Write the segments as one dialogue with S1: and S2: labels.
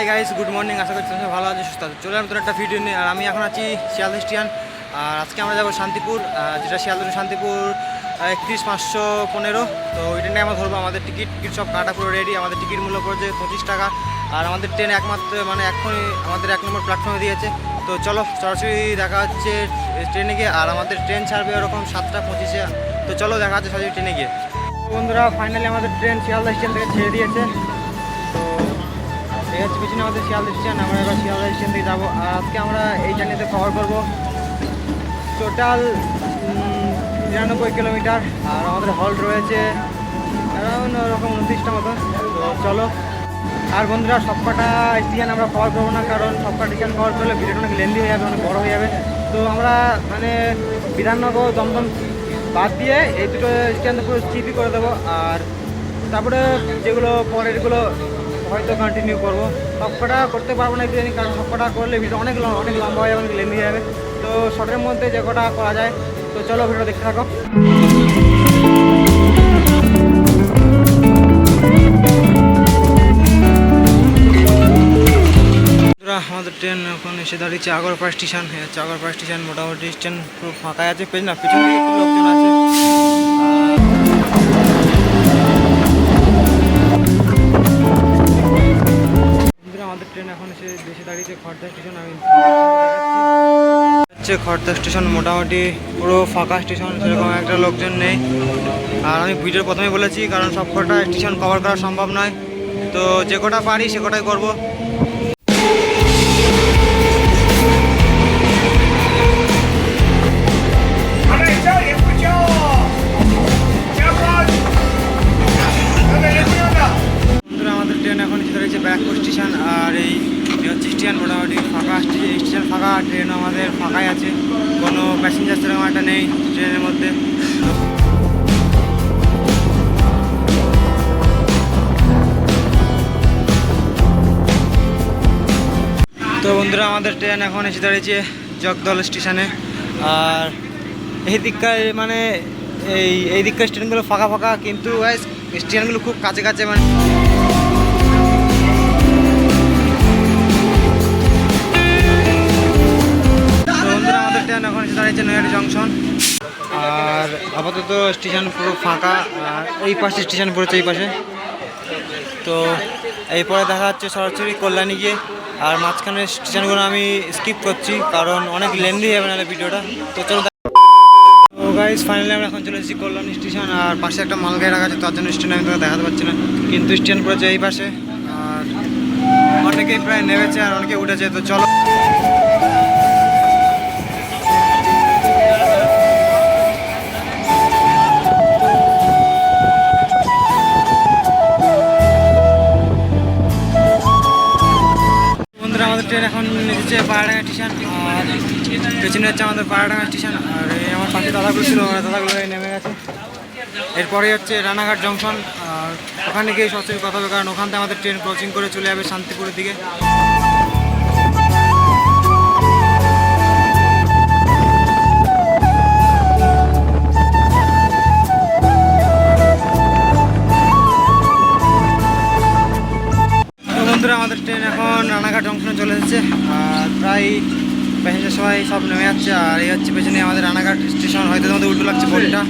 S1: High guys good morning আশা করছি তোমরা ভালো আছো, সুস্থ আছো। চলে আমি তোর একটা ভিডিও নিয়ে। আর আমি এখন আছি শিয়ালদা স্টেশন আর আজকে আমরা যাব শান্তিপুর যেটা শিয়ালদা শান্তিপুর একত্রিশ পাঁচশো পনেরো। তো ওই ট্রেনে আমরা ধরবো আমাদের টিকিট টিকিট সব কাটা পুরো রেডি আমাদের টিকিট মূল্য পড়ছে পঁচিশ টাকা। আর আমাদের ট্রেন একমাত্র মানে এখনই আমাদের এক নম্বর প্ল্যাটফর্মে দিয়েছে। তো চলো, সরাসরি দেখা হচ্ছে ট্রেনে গিয়ে। আর আমাদের ট্রেন ছাড়বে ওরকম সাতটা পঁচিশে। তো চলো দেখা হচ্ছে সরাসরি ট্রেনে গিয়ে। বন্ধুরা ফাইনালি আমাদের ট্রেন শিয়ালদা স্টেশন থেকে ছেড়ে দিয়েছে। হচ্ছে পিছনে আমাদের শিয়ালদা স্টেশন, আমরা এবার শিয়ালদা স্টেশন থেকে যাব। আর আজকে আমরা এই জার্নিতে কভার করব টোটাল নিরানব্বই কিলোমিটার আর আমাদের হল্ট রয়েছে অ্যারাউন্ড ওরকম উনত্রিশটা মতো। চলো। আর বন্ধুরা, সবকটা স্টেশন আমরা কভার করব না, কারণ সবকটা স্টেশন কভার করলে ভিডিওটা অনেক লেন্দি হয়ে যাবে, অনেক বড় হয়ে যাবে। তো আমরা মানে বিধাননগর, দমদম বাদ দিয়ে এই দুটো স্ট্যান্ড পুরো স্কিপই করে দেবো। আর তারপরে যেগুলো পরেরগুলো হয়তো কন্টিনিউ করব। সবকটা করতে পারব না একটু কারণ সবকটা করলে ভিডিও অনেক অনেক লম্বা হয়ে যাবে অনেক লেন্দি যাবে তো শর্টের মধ্যে যে কটা করা যায়, তো চলো ভিডিও দেখতে থাকো। আমাদের ট্রেন এখন এসে দাঁড়িয়েছে আগরপাড়া স্টেশন আগরপাড়া স্টেশন মোটামুটি স্টেশন পুরো ফাঁকা আছে, পেছনে না পিছনে লোকজন আছে। খড়দা স্টেশন, আমি হচ্ছে খর্দা স্টেশন মোটামুটি পুরো ফাঁকা স্টেশন, সেরকম একটা লোকজন নেই। আর আমি ভিডিওর প্রথমেই বলেছি, কারণ সব কটা স্টেশন কভার করা সম্ভব নয়। তো যে কটা পারি, সে কটাই করব। নেই ট্রেনের মধ্যে। তো বন্ধুরা, আমাদের ট্রেন এখন এসে দাঁড়িয়েছে জগদল স্টেশনে। আর এই দিককার মানে এই এই দিককার স্টেশনগুলো ফাঁকা ফাঁকা, কিন্তু স্টেশনগুলো খুব কাছে কাছে মানে এখন এসে দাঁড়িয়েছে নৈহাটি জংশন। আর আপাতত স্টেশন পুরো ফাঁকা, আর এই পাশে স্টেশন পড়েছে এই পাশে। তো এরপরে দেখা যাচ্ছে সরাসরি কল্যাণী গিয়ে, আর মাঝখানের স্টেশনগুলো আমি স্কিপ করছি, কারণ অনেক লেন্দি যাবে নাহলে ভিডিওটা। তো চলো তো গাইজ ফাইনালি আমরা এখন চলে এসেছি কল্যাণী স্টেশন, আর পাশে একটা মালগাড়ি রাখা আছে, তার জন্য স্টেশন আমি দেখাতে পারছি না। কিন্তু স্টেশন পড়েছে এই পাশে, আর অনেকেই প্রায় নেমেছে, আর অনেকে উঠেছে, তো চলো। ট্রেন হচ্ছে পাহাড়াঙ্গা স্টেশন আর পেছনে হচ্ছে আমাদের পাহাড়াঙ্গা স্টেশন আর এই আমার পাশে দাদাগুলো ছিল, ওরা দাদাগুলো নেমে গেছে। এরপরে হচ্ছে রানাঘাট জংশন আর ওখানে গিয়ে সরাসরি কথা হবে কারণ ওখান থেকে আমাদের ট্রেন ক্রসিং করে চলে যাবে শান্তিপুরের দিকে। এখন রানাঘাট জংশনে চলে এসেছে। আর প্রায় প্যাসেঞ্জার সবাই সব নেমে যাচ্ছে। আর এই হচ্ছে পেছনে আমাদের রানাঘাট স্টেশন। হয়তো তোমাদের উল্টো লাগছে বোর্ডটা।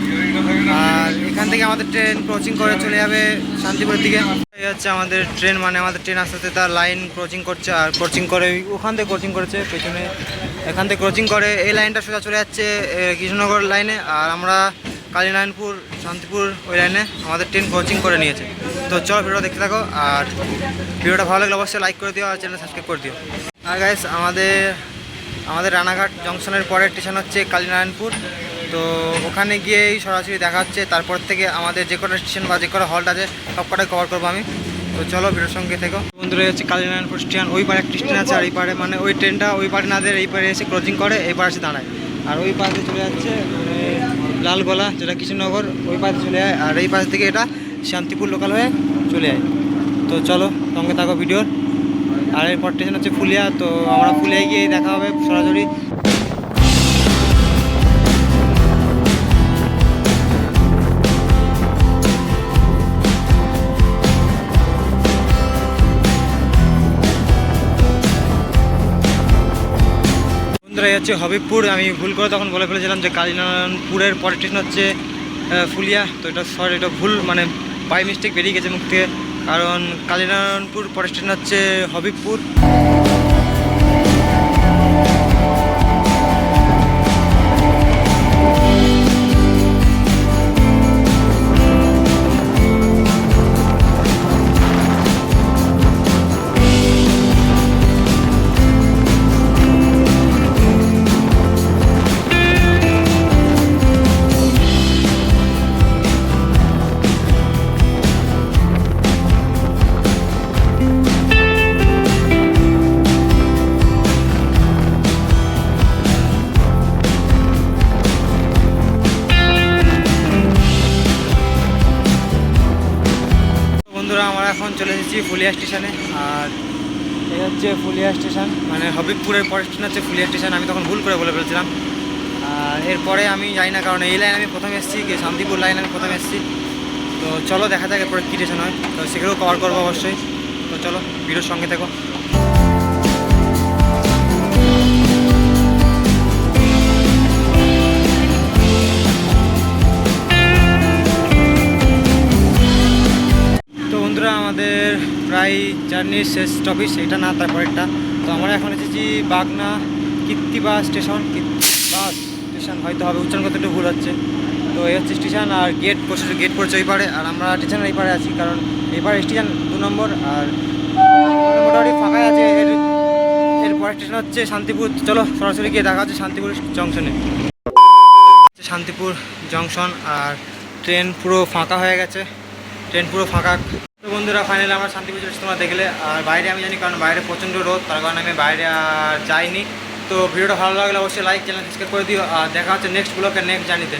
S1: আর এখান থেকে আমাদের ট্রেন ক্রসিং করে চলে যাবে শান্তিপুরের দিকে। এই হচ্ছে আমাদের ট্রেন মানে আমাদের ট্রেন আস্তে আস্তে তার লাইন ক্রসিং করছে। আর ক্রসিং করে ওখান থেকে ক্রসিং করেছে পেছনে। এখান থেকে ক্রসিং করে এই লাইনটা সোজা চলে যাচ্ছে কৃষ্ণনগর লাইনে আর আমরা কালীনারায়ণপুর, শান্তিপুর ওই লাইনে আমাদের ট্রেন কোচিং করে নিয়েছে। তো চলো ভিডিও দেখতে থাকো, আর ভিডিওটা ভালো লাগলে অবশ্যই লাইক করে দিও আর চ্যানেল সাবস্ক্রাইব করে দিও। আর গাইস আমাদের আমাদের রানাঘাট জংশনের পরের স্টেশন হচ্ছে কালীনারায়ণপুর। তো ওখানে গিয়েই সরাসরি দেখা হচ্ছে, তারপর থেকে আমাদের যে কটা স্টেশন বা যে কটা হল্ট আছে, সব কটাই কভার করব আমি। তো চলো ভিডিওর সঙ্গে থেকো। বন্ধুরা হচ্ছে কালীনারায়ণপুর স্টেশন ওই পারে একটা স্টেশন আছে, আর এই পারে মানে ওই ট্রেনটা ওই পারে না এই পারে এসে ক্রসিং করে, এই পারে এসে দাঁড়ায়। আর ওই পাশে চলে যাচ্ছে মানে লালগোলা, যেটা কৃষ্ণনগর, ওই পাশে চলে যায়। আর এই পাশ থেকে এটা শান্তিপুর লোকাল হয়ে চলে যায় তো চলো, সঙ্গে থাকো ভিডিওর। আর এরপর স্টেশন হচ্ছে ফুলিয়া, তো আমরা ফুলিয়ায় গিয়ে দেখা হবে সরাসরি। হচ্ছে হবিবপুর। আমি ভুল করে তখন বলে ফেলেছিলাম যে কালীনারায়ণপুরের পরে স্টেশন হচ্ছে ফুলিয়া। তো এটা সরি এটা ভুল মানে বাই মিস্টেক বেরিয়ে গেছে মুখ থেকে। কারণ কালীনারায়ণপুর পরের স্টেশন হচ্ছে হবিবপুর। চলে এসেছি ফুলিয়া স্টেশনে। আর এই হচ্ছে ফুলিয়া স্টেশন মানে হবিবপুরের পরের স্টেশন হচ্ছে ফুলিয়া স্টেশন। আমি তখন ভুল করে বলে ফেলছিলাম। আর এরপরে আমি যাই না, কারণ এই লাইন আমি প্রথমে এসেছি, কি শান্তিপুর লাইন আমি প্রথমে এসেছি। তো চলো দেখা যাক এরপরে কী স্টেশন হয়। তো সেগুলোও কভার করব অবশ্যই। তো চলো, ভিডিওর সঙ্গে থেকো। প্রায় জার্নির শেষ স্টপেজ এটা না, তারপরেরটা। তো আমরা এখন এসেছি বাগনা কীর্তিবা স্টেশন বাস স্টেশন, হয়তো হবে, উচ্চারণ করতে একটু ভুল হচ্ছে। তো এই হচ্ছে স্টেশন আর গেট পড়ছে গেট পড়ছে ওই পারে। আর আমরা স্টেশনের এই পারে আছি, কারণ এই পারে স্টেশন দু নম্বর, আর মোটামুটি ফাঁকাই আছে। এর এর স্টেশন হচ্ছে শান্তিপুর। চলো, সরাসরি গিয়ে দেখা হচ্ছে শান্তিপুর জংশনে। শান্তিপুর জংশন, আর ট্রেন পুরো ফাঁকা হয়ে গেছে। ট্রেন পুরো ফাঁকা বন্ধুরা ফাইনালি আমার শান্তি পুজোর তোমরা দেখলে, আর বাইরে আমি জানি, কারণ বাইরে প্রচণ্ড রোদ, তার কারণে আমি বাইরে আর যাইনি। তো ভিডিওটা ভালো লাগলে অবশ্যই লাইক চ্যানেল সাবস্ক্রাইব করে দিও। আর দেখা হচ্ছে নেক্সট ব্লকে নেক্সট জার্নিতে